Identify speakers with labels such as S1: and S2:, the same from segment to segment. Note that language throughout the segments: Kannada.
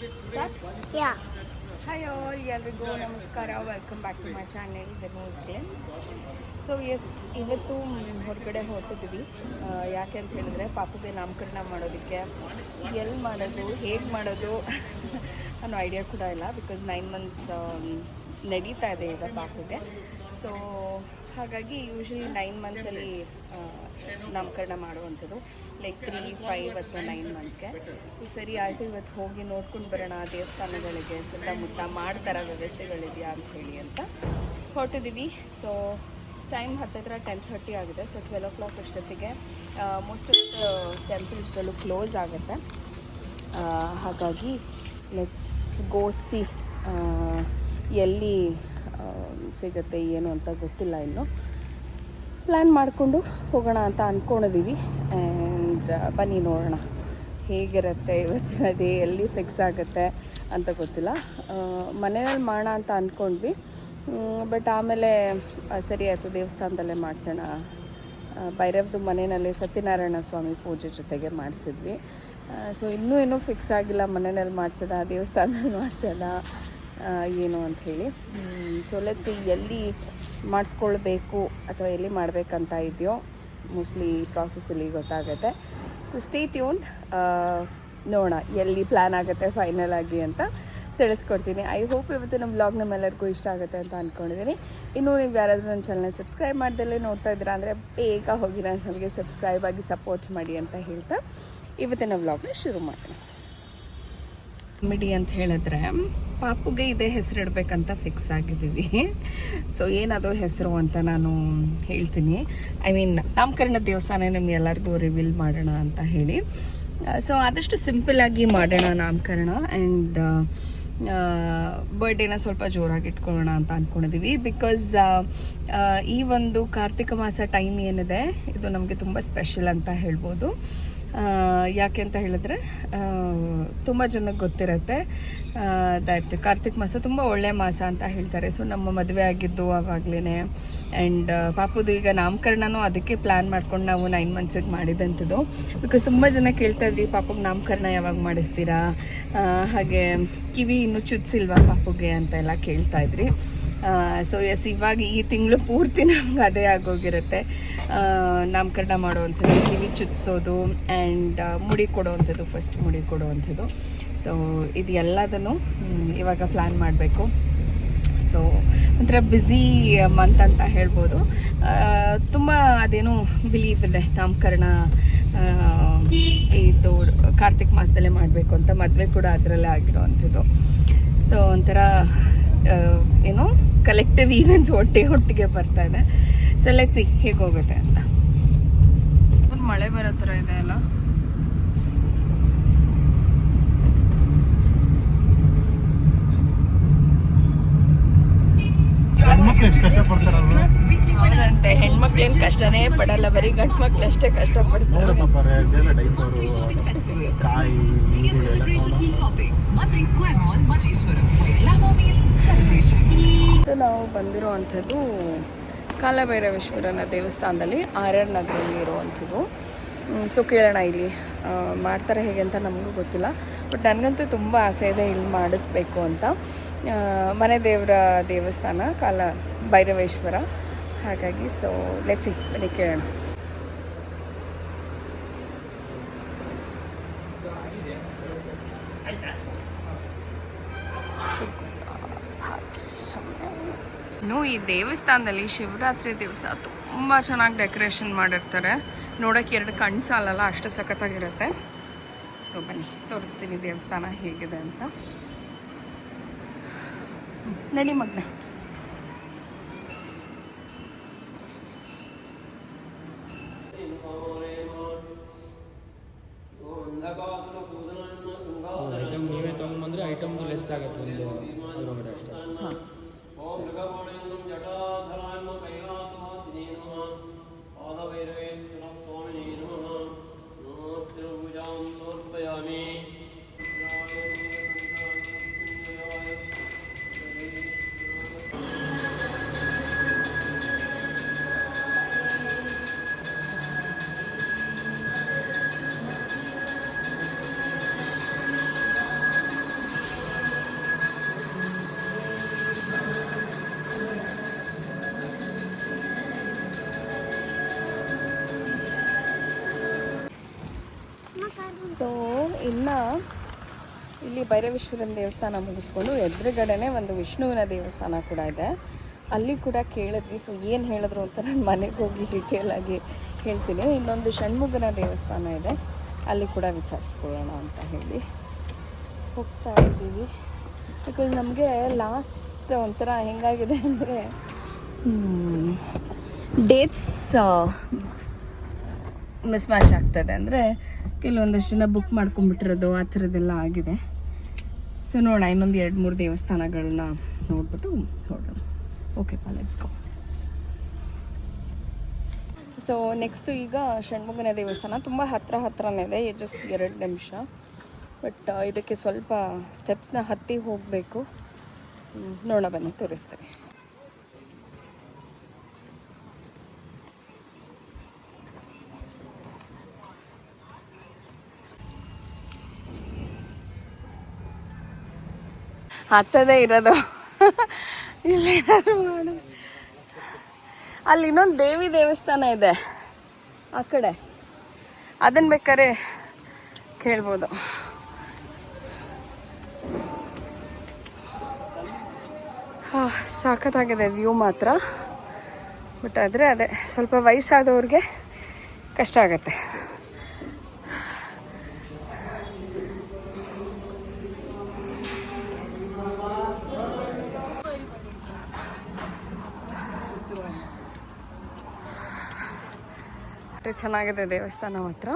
S1: Yeah.
S2: ಹಾಯ್ ಆಲ್ ಎಲ್ರಿಗೂ ನಮಸ್ಕಾರ. Welcome back to my channel the news glimpse so yes ಇವತ್ತು ಹೊರಗಡೆ ಹೊರಟಿದ್ವಿ ಯಾಕೆ ಅಂತ ಹೇಳಿದ್ರೆ ಪಾಪುಗೆ ನಾಮಕರಣ ಮಾಡೋದಕ್ಕೆ. ಎಲ್ಲಿ ಮಾಡೋದು ಹೇಗೆ ಮಾಡೋದು ಅನ್ನೋ ಐಡಿಯಾ ಕೂಡ ಇಲ್ಲ ಬಿಕಾಸ್ ನೈನ್ ಮಂತ್ಸ್ ನಡೀತಾ ಇದೆ ಈಗ ಪಾಪುಗೆ. ಸೊ ಹಾಗಾಗಿ ಯೂಶ್ವಲಿ ನೈನ್ ಮಂತ್ಸಲ್ಲಿ ನಾಮಕರಣ ಮಾಡುವಂಥದ್ದು. ಲೈಕ್ ತ್ರೀ ಫೈವ್ ಅಥವಾ ನೈನ್ ಮಂತ್ಸ್ಗೆ ಸೊ ಸರಿ, ಆಯಿತು, ಇವತ್ತು ಹೋಗಿ ನೋಡ್ಕೊಂಡು ಬರೋಣ. ದೇವಸ್ಥಾನಗಳಿಗೆ, ಸುತ್ತಮುತ್ತ ಮಾಡ್ತಾರ ವ್ಯವಸ್ಥೆಗಳಿದೆಯಾ ಅಂತ ಹೇಳಿ ಅಂತ ಹೊರಟಿದ್ದೀವಿ ಸೊ ಟೈಮ್ ಹತ್ತಿರ ಟೆನ್ ಥರ್ಟಿ ಆಗಿದೆ ಸೊ ಟ್ವೆಲ್ ಓ ಕ್ಲಾಕ್ ಅಷ್ಟೊತ್ತಿಗೆ ಮೋಸ್ಟ್ ಆಫ್ ದ ಟೆಂಪಲ್ಸ್ಗಳು ಕ್ಲೋಸ್ ಆಗುತ್ತೆ. ಹಾಗಾಗಿ ಲೆಟ್ಸ್ ಗೋಸಿ ಎಲ್ಲಿ ಸಿಗುತ್ತೆ, ಏನು ಅಂತ ಗೊತ್ತಿಲ್ಲ ಇನ್ನು. ಪ್ಲ್ಯಾನ್ ಮಾಡಿಕೊಂಡು ಹೋಗೋಣ ಅಂತ ಅಂದ್ಕೊಂಡಿದ್ದೀವಿ ಆ್ಯಂಡ್ ಬನ್ನಿ ನೋಡೋಣ. ಹೇಗಿರುತ್ತೆ ಇವತ್ತಿನ ಡೇ ಎಲ್ಲಿ ಫಿಕ್ಸ್ ಆಗುತ್ತೆ ಅಂತ ಗೊತ್ತಿಲ್ಲ. ಮನೆಯಲ್ಲಿ ಮಾಡೋಣ ಅಂತ ಅಂದ್ಕೊಂಡ್ವಿ ಬಟ್ ಆಮೇಲೆ ಸರಿ ಆಯಿತು, ದೇವಸ್ಥಾನದಲ್ಲೇ ಮಾಡಿಸೋಣ. ಭೈರವ್ದು ಮನೆಯಲ್ಲಿ ಸತ್ಯನಾರಾಯಣ ಸ್ವಾಮಿ ಪೂಜೆ ಜೊತೆಗೆ ಮಾಡಿಸಿದ್ವಿ. ಸೊ ಇನ್ನೂ ಏನೂ ಫಿಕ್ಸ್ ಆಗಿಲ್ಲ ಮನೆಯಲ್ಲಿ ಮಾಡಿಸೋದ, ದೇವಸ್ಥಾನದಲ್ಲಿ ಮಾಡಿಸೋದ ಏನು ಅಂತ ಹೇಳಿ. ಸೊ ಲೆಟ್ಸ್ ಎಲ್ಲಿ ಮಾಡಿಸ್ಕೊಳ್ಬೇಕು ಅಥವಾ ಎಲ್ಲಿ ಮಾಡಬೇಕಂತ ಇದೆಯೋ ಮೋಸ್ಟ್ಲಿ ಪ್ರಾಸೆಸ್ಸಲ್ಲಿ ಗೊತ್ತಾಗುತ್ತೆ. ಸೊ ಸ್ಟೇ ಟ್ಯೂನ್ ನೋಡೋಣ ಎಲ್ಲಿ ಪ್ಲ್ಯಾನ್ ಆಗುತ್ತೆ ಫೈನಲ್ ಆಗಿ ಅಂತ ತಿಳಿಸ್ಕೊಡ್ತೀನಿ. ಐ ಹೋಪ್ ಇವತ್ತು ನಮ್ಮ ಬ್ಲಾಗ್ ನಮ್ಮೆಲ್ಲರಿಗೂ ಇಷ್ಟ ಆಗುತ್ತೆ ಅಂತ ಅಂದ್ಕೊಂಡಿದ್ದೀನಿ ಇನ್ನೂ ನೀವು ಯಾರಾದರೂ ನನ್ನ ಚಾನಲ್ನ ಸಬ್ಸ್ಕ್ರೈಬ್ ಮಾಡ್ದಲ್ಲೇ ನೋಡ್ತಾ ಇದ್ದೀರಾ ಅಂದರೆ ಬೇಗ ಹೋಗಿ ನನ್ನ ಚಾನಲ್ಗೆ ಸಬ್ಸ್ಕ್ರೈಬ್ ಆಗಿ ಸಪೋರ್ಟ್ ಮಾಡಿ ಅಂತ ಹೇಳ್ತಾ ಇವತ್ತಿನ ವ್ಲಾಗ್ನ ಶುರು ಮಾಡೋಣ ಕಾಮಿಡಿ ಅಂತ ಹೇಳಿದ್ರೆ ಪಾಪುಗೆ ಇದೇ ಹೆಸರಿಡ್ಬೇಕಂತ ಫಿಕ್ಸ್ ಆಗಿದ್ದೀವಿ. ಸೊ ಏನದು ಹೆಸರು ಅಂತ ನಾನು ಹೇಳ್ತೀನಿ. ಐ ಮೀನ್ ನಾಮಕರಣ ದೇವಸ್ಥಾನ ನಿಮ್ಗೆ ಎಲ್ಲರಿಗೂ ರಿವೀಲ್ ಮಾಡೋಣ ಅಂತ ಹೇಳಿ. ಸೊ ಆದಷ್ಟು ಸಿಂಪಲ್ ಆಗಿ ಮಾಡೋಣ ನಾಮಕರಣ ಆ್ಯಂಡ್ ಬರ್ಡೇನ ಸ್ವಲ್ಪ ಜೋರಾಗಿ ಇಟ್ಕೊಳ್ಳೋಣ ಅಂತ ಅಂದ್ಕೊಂಡಿದ್ದೀವಿ ಬಿಕಾಸ್ ಈ ಒಂದು ಕಾರ್ತಿಕ ಮಾಸ ಟೈಮ್ ಏನಿದೆ, ಇದು ನಮಗೆ ತುಂಬ ಸ್ಪೆಷಲ್ ಅಂತ ಹೇಳ್ಬೋದು. ಯಾಕೆ ಅಂತ ಹೇಳಿದ್ರೆ ತುಂಬ ಜನಕ್ಕೆ ಗೊತ್ತಿರತ್ತೆ. ದಟ್ ಕಾರ್ತಿಕ್ ಮಾಸ ತುಂಬ ಒಳ್ಳೆ ಮಾಸ ಅಂತ ಹೇಳ್ತಾರೆ. ಸೊ ನಮ್ಮ ಮದುವೆ ಆಗಿದ್ದು ಆವಾಗಲೇ ಆ್ಯಂಡ್ ಪಾಪುದು ಈಗ ನಾಮಕರಣನೂ ಅದಕ್ಕೆ ಪ್ಲ್ಯಾನ್ ಮಾಡ್ಕೊಂಡು ನಾವು ನೈನ್ ಮಂತ್ಸಿಗೆ ಮಾಡಿದಂಥದ್ದು. ಬಿಕಾಸ್ ತುಂಬ ಜನ ಕೇಳ್ತಾ ಇದ್ವಿ, ಪಾಪುಗೆ ನಾಮಕರಣ ಯಾವಾಗ ಮಾಡಿಸ್ತೀರಾ? ಹಾಗೆ ಕಿವಿ ಇನ್ನೂ ಚುಚ್ಚಿಲ್ವಾ ಪಾಪುಗೆ ಅಂತ ಎಲ್ಲ ಕೇಳ್ತಾ ಇದ್ರಿ. ಸೊ ಎಸ್ ಇವಾಗ ಈ ತಿಂಗಳು ಪೂರ್ತಿ ನಮ್ಗೆ ಅದೇ ಆಗೋಗಿರುತ್ತೆ. ನಾಮಕರಣ ಮಾಡುವಂಥದ್ದು, ಕಿವಿ ಚುಚ್ಚಿಸೋದು ಆ್ಯಂಡ್ ಮುಡಿ ಕೊಡುವಂಥದ್ದು ಫಸ್ಟ್ ಮುಡಿ ಕೊಡುವಂಥದ್ದು. ಸೊ ಇದು ಎಲ್ಲದನ್ನು ಇವಾಗ ಪ್ಲ್ಯಾನ್ ಮಾಡಬೇಕು. ಸೊ ಒಂಥರ ಬ್ಯುಸಿ ಮಂತ್ ಅಂತ ಹೇಳ್ಬೋದು. ತುಂಬ ಅದೇನು ಬಿಲೀವ್ ಇದೆ, ನಾಮಕರಣ ಇದು ಕಾರ್ತಿಕ್ ಮಾಸದಲ್ಲೇ ಮಾಡಬೇಕು ಅಂತ ಮದುವೆ ಕೂಡ ಅದರಲ್ಲೇ ಆಗಿರೋವಂಥದ್ದು. ಸೊ ಒಂಥರ ಏನು ಕಲೆಕ್ಟಿವ್ ಈವೆಂಟ್ಸ್ ಒಟ್ಟಿಗೆ ಒಟ್ಟಿಗೆ ಬರ್ತಾ ಇದೆ. ಸೊ ಲೆಟ್ಸಿ ಹೇಗೆ ಹೋಗುತ್ತೆ ಅಂತ. ಮಳೆ ಬರೋ ಥರ ಇದೆ ಅಲ್ಲ?
S3: ಹೆಣ್ಮಕ್ಳು
S2: ಹೌದಂತೆ ಹೆಣ್ಮಕ್ಳೇನು ಕಷ್ಟನೇ ಪಡಲ್ಲ ಬರೀ ಗಂಡು ಮಕ್ಳು ಅಷ್ಟೇ
S3: ಕಷ್ಟ ಪಡ್ತಾರೆ ಕಾಯಿ
S2: ಮತ್ತು ನಾವು ಬಂದಿರುವಂಥದ್ದು ಕಾಲಭೈರವೇಶ್ವರನ ದೇವಸ್ಥಾನದಲ್ಲಿ ಆರ್ ಆರ್ ನಗರಲ್ಲಿ ಇರುವಂಥದ್ದು ಸೊ ಕೇಳೋಣ ಇಲ್ಲಿ ಮಾಡ್ತಾರೆ ಹೇಗೆ ಅಂತ ನಮಗೂ ಗೊತ್ತಿಲ್ಲ, ಬಟ್ ನನಗಂತೂ ತುಂಬ ಆಸೆ ಇದೆ ಇಲ್ಲಿ ಮಾಡಿಸ್ಬೇಕು ಅಂತ. ಮನೆ ದೇವರ ದೇವಸ್ಥಾನ ಕಾಲ ಭೈರವೇಶ್ವರ. ಹಾಗಾಗಿ, ಸೊ ಲೆಟ್ಸಿ ಬನ್ನಿ ಕೇಳೋಣ ಇನ್ನು ಈ ದೇವಸ್ಥಾನದಲ್ಲಿ ಶಿವರಾತ್ರಿ ದಿವಸ ತುಂಬ ಚೆನ್ನಾಗಿ ಡೆಕೋರೇಷನ್ ಮಾಡಿರ್ತಾರೆ. ನೋಡೋಕ್ಕೆ ಎರಡು ಕಣ್ಣು ಸಾಲಲ್ಲ ಅಷ್ಟು ಸಖತ್ತಾಗಿರುತ್ತೆ. ಸೊ ಬನ್ನಿ ತೋರಿಸ್ತೀನಿ ದೇವಸ್ಥಾನ ಹೇಗಿದೆ ಅಂತ. ನಡಿ ಮಗ್ನ.
S4: ಐಟಮ್ ನೀವೇ ತೊಗೊಂಡ್ಬಂದ್ರೆ ಐಟಮ್ದು ಲೆಸ್ ಆಗುತ್ತೆ ಒಂದು ಅಷ್ಟೇ.
S2: ಹಾಂ. Mereka. ಇಲ್ಲಿ ಭೈರವೇಶ್ವರನ ದೇವಸ್ಥಾನ ಮುಗಿಸ್ಕೊಂಡು ಎದುರುಗಡೆನೇ ಒಂದು ವಿಷ್ಣುವಿನ ದೇವಸ್ಥಾನ ಕೂಡ ಇದೆ. ಅಲ್ಲಿ ಕೂಡ ಕೇಳಿದ್ವಿ. ಸೊ ಏನು ಹೇಳಿದ್ರು ಅಂತ ನಾನು ಮನೆಗೆ ಹೋಗಿ ಡೀಟೇಲ್ ಆಗಿ ಹೇಳ್ತೀನಿ. ಇನ್ನೊಂದು ಷಣ್ಮುಗನ ದೇವಸ್ಥಾನ ಇದೆ. ಅಲ್ಲಿ ಕೂಡ ವಿಚಾರಿಸ್ಕೊಳ್ಳೋಣ ಅಂತ ಹೇಳಿ ಹೋಗ್ತಾ ಇದ್ದೀವಿ. ಬಿಕಾಸ್ ನಮಗೆ ಲಾಸ್ಟ್ ಒಂಥರ ಹೆಂಗಾಗಿದೆ ಅಂದರೆ ಡೇಟ್ಸ್ ಮಿಸ್ ಮ್ಯಾಚ್ ಆಗ್ತದೆ ಅಂದರೆ ಕೆಲವೊಂದಷ್ಟು ಜನ ಬುಕ್ ಮಾಡ್ಕೊಂಡ್ಬಿಟ್ಟಿರೋದು ಆ ಥರದ್ದೆಲ್ಲ ಆಗಿದೆ. ಸೊ ನೋಡೋಣ, ಇನ್ನೊಂದು ಎರಡು, ಮೂರು ದೇವಸ್ಥಾನಗಳನ್ನ ನೋಡ್ಬಿಟ್ಟು ನೋಡೋಣ okay let's go so next ಈಗ ಷಣ್ಮುಗನ ದೇವಸ್ಥಾನ. ತುಂಬ ಹತ್ತಿರ ಹತ್ತಿರನೇ ಇದೆ ಜಸ್ಟ್ ಎರಡು ನಿಮಿಷ. ಬಟ್ ಇದಕ್ಕೆ ಸ್ವಲ್ಪ ಸ್ಟೆಪ್ಸ್ನ ಹತ್ತಿ ಹೋಗಬೇಕು. ನೋಡೋಣ ಬನ್ನಿ, ತೋರಿಸ್ತೇನೆ. ಹತ್ತದೇ ಇರೋದು. ಇಲ್ಲೇನಾದ್ರು ಮಾಡು. ಅಲ್ಲಿ ಇನ್ನೊಂದು ದೇವಿ ದೇವಸ್ಥಾನ ಇದೆ. ಆ ಕಡೆ. ಅದನ್ನ ಬೇಕಾದ್ರೆ ಕೇಳ್ಬೋದು. ಹಾ, ಸಾಕತ್ತಾಗಿದೆ ವ್ಯೂ ಮಾತ್ರ. ಬಟ್ ಆದರೆ ಅದೇ ಸ್ವಲ್ಪ ವಯಸ್ಸಾದವ್ರಿಗೆ ಕಷ್ಟ ಆಗತ್ತೆ. ಚೆನ್ನಾಗಿದೆ ದೇವಸ್ಥಾನ ಮಾತ್ರ.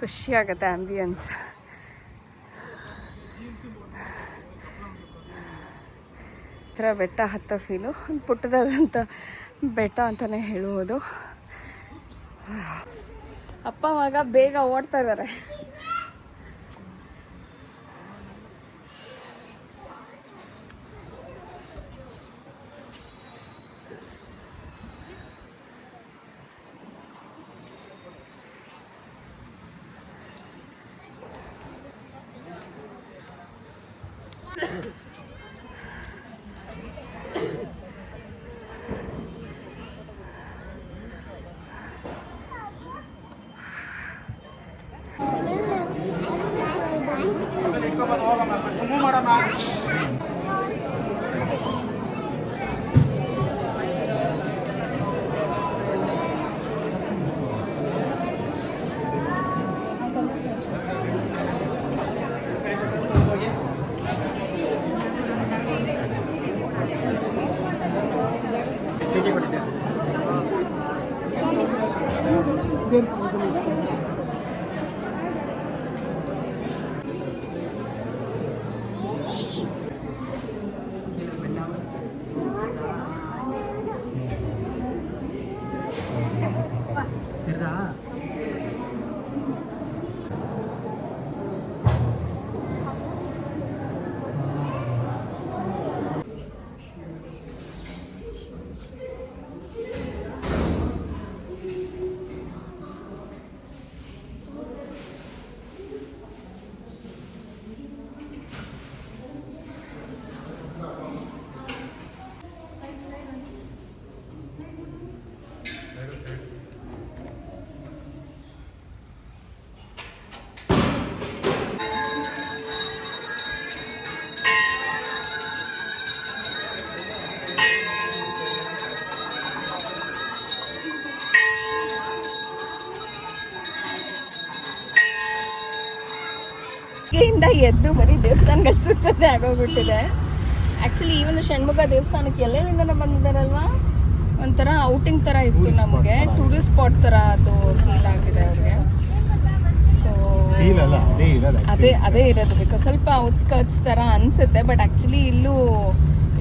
S2: ಖುಷಿಯಾಗುತ್ತೆ ಆ್ಯಂಬಿಯನ್ಸ್ ಥರ ಬೆಟ್ಟ ಹತ್ತೋ ಫೀಲು ಒಂದು ಪುಟ್ಟದಾದಂಥ ಬೆಟ್ಟ ಅಂತಲೇ ಹೇಳುವುದು ಅಪ್ಪ ಮಗ ಬೇಗ ಓಡ್ತಾ ಇದ್ದಾರೆ much. ಬೆಳಗ್ಗೆಯಿಂದ ಎದ್ದು ಬರೀ ದೇವಸ್ಥಾನಗಳು ಸುತ್ತದೆ ಆಗೋಗ್ಬಿಟ್ಟಿದೆ. ಆ್ಯಕ್ಚುಲಿ ಈ ಒಂದು ಷಣ್ಮುಖ ದೇವಸ್ಥಾನಕ್ಕೆ ಎಲ್ಲೆಲ್ಲಿಂದ ಬಂದಿದ್ದಾರಲ್ವಾ? ಒಂಥರ ಔಟಿಂಗ್ ಥರ ಇತ್ತು ನಮಗೆ. ಟೂರಿಸ್ಟ್ ಸ್ಪಾಟ್ ಥರ ಅದು ಫೀಲ್ ಆಗಿದೆ ಅವ್ರಿಗೆ. ಸೊ
S3: ಅದೇ
S2: ಅದೇ ಇರೋದು. ಬಿಕಾಸ್ ಸ್ವಲ್ಪ ಔಟ್ಸ್ಕರ್ಟ್ಸ್ ಥರ ಅನಿಸುತ್ತೆ ಬಟ್ ಆ್ಯಕ್ಚುಲಿ ಇಲ್ಲೂ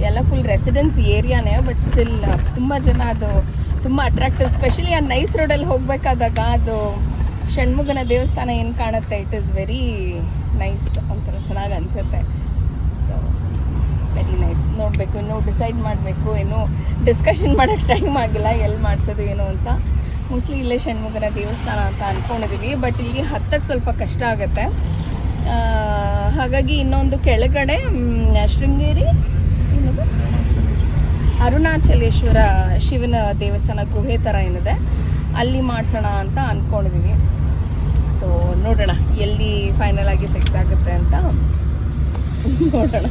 S2: ಎಲ್ಲ ಫುಲ್ ರೆಸಿಡೆನ್ಸ್ ಏರಿಯಾನೇ ಬಟ್ ಸ್ಟಿಲ್ ತುಂಬ ಜನ ಅದು ತುಂಬ ಅಟ್ರಾಕ್ಟಿವ್ ಸ್ಪೆಷಲಿ ಆ ನೈಸ್ ರೋಡಲ್ಲಿ ಹೋಗಬೇಕಾದಾಗ ಅದು ಷಣ್ಮುಖನ ದೇವಸ್ಥಾನ ಏನು ಕಾಣುತ್ತೆ? ಇಟ್ ಇಸ್ ವೆರಿ ನೈಸ್ ಒಂಥರ ಚೆನ್ನಾಗಿ ಅನಿಸುತ್ತೆ. ಸೊ ವೆರಿ ನೈಸ್ ನೋಡಬೇಕು, ಇನ್ನೂ ಡಿಸೈಡ್ ಮಾಡಬೇಕು. ಇನ್ನೂ ಡಿಸ್ಕಷನ್ ಮಾಡೋಕ್ಕೆ ಟೈಮ್ ಆಗಿಲ್ಲ. ಎಲ್ಲಿ ಮಾಡಿಸೋದು, ಏನು ಅಂತ. ಮೋಸ್ಟ್ಲಿ ಇಲ್ಲೇ ಷಣ್ಮುಗನ ದೇವಸ್ಥಾನ ಅಂತ ಅಂದ್ಕೊಂಡಿದ್ದೀವಿ ಬಟ್ ಇಲ್ಲಿ ಹತ್ತಕ್ಕೆ ಸ್ವಲ್ಪ ಕಷ್ಟ ಆಗುತ್ತೆ. ಹಾಗಾಗಿ ಇನ್ನೊಂದು ಕೆಳಗಡೆ ಶೃಂಗೇರಿ ಅರುಣಾಚಲೇಶ್ವರ ಶಿವನ ದೇವಸ್ಥಾನ ಗುಹೆ ಥರ ಏನಿದೆ. ಅಲ್ಲಿ ಮಾಡಿಸೋಣ ಅಂತ ಅಂದ್ಕೊಂಡಿದ್ದೀವಿ ಸೊ ನೋಡೋಣ. ಎಲ್ಲಿ ಫೈನಲ್ ಆಗಿ ಫಿಕ್ಸ್ ಆಗುತ್ತೆ ಅಂತ ನೋಡೋಣ.